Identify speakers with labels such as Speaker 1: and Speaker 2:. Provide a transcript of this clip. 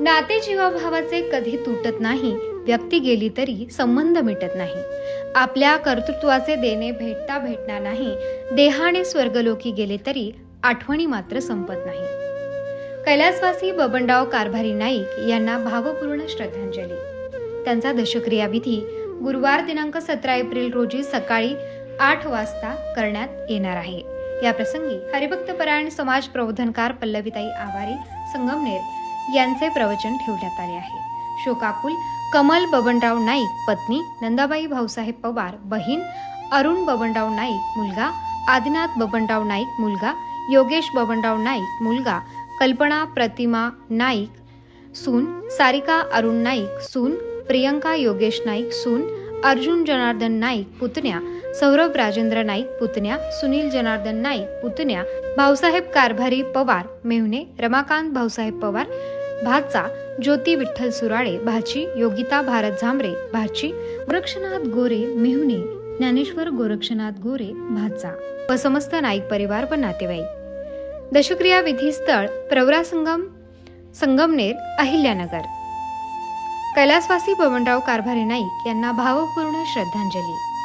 Speaker 1: नाते जीवाभावाचे कधी तुटत नाही व्यक्ती गेली तरी संबंध मिटत नाही. आपल्या कर्तृत्वाचे देणे भेटता भेटणार नाही देहाने स्वर्गलोकी गेले तरी आठवणी मात्र संपत नाही. कैलासवासी बबनराव कारभारी नाईक यांना भावपूर्ण श्रद्धांजली. त्यांचा दशक्रिया विधी गुरुवार दिनांक सतरा एप्रिल रोजी सकाळी आठ वाजता करण्यात येणार आहे. या प्रसंगी हरिभक्त परायण समाज प्रबोधनकार पल्लवीताई आवारी संगमनेर यांचे प्रवचन ठेवण्यात आले आहे. शोकाकुल कमल बबनराव नाईक पत्नी नंदाबाई भाऊसाहेब पवार बहीण अरुण बबनराव नाईक मुलगा आदिनाथ बबनराव नाईक मुलगा योगेश बबनराव नाईक मुलगा कल्पना प्रतिमा नाईक सून सारिका अरुण नाईक सून प्रियंका योगेश नाईक सून अर्जुन जनार्दन नाईक पुतण्या सौरभ राजेंद्र नाईक पुतण्या सुनील जनार्दन नाईक पुतण्या भाऊसाहेब कारभारी पवार मेहुणे रमाकांत भाऊसाहेब पवार भाचा ज्योती विठ्ठल सुराळे भाची योगिता भारत झांबरे भाची गोरक्षनाथ गोरे मेहुणे ज्ञानेश्वर गोरक्षनाथ गोरे भाचा व समस्त नाईक परिवार व नातेवाईक. दशक्रिया विधी स्थळ प्रवरा संगम संगमनेर अहिल्यानगर. कैलासवासी बबनराव कारभारी नाईक यांना भावपूर्ण श्रद्धांजली.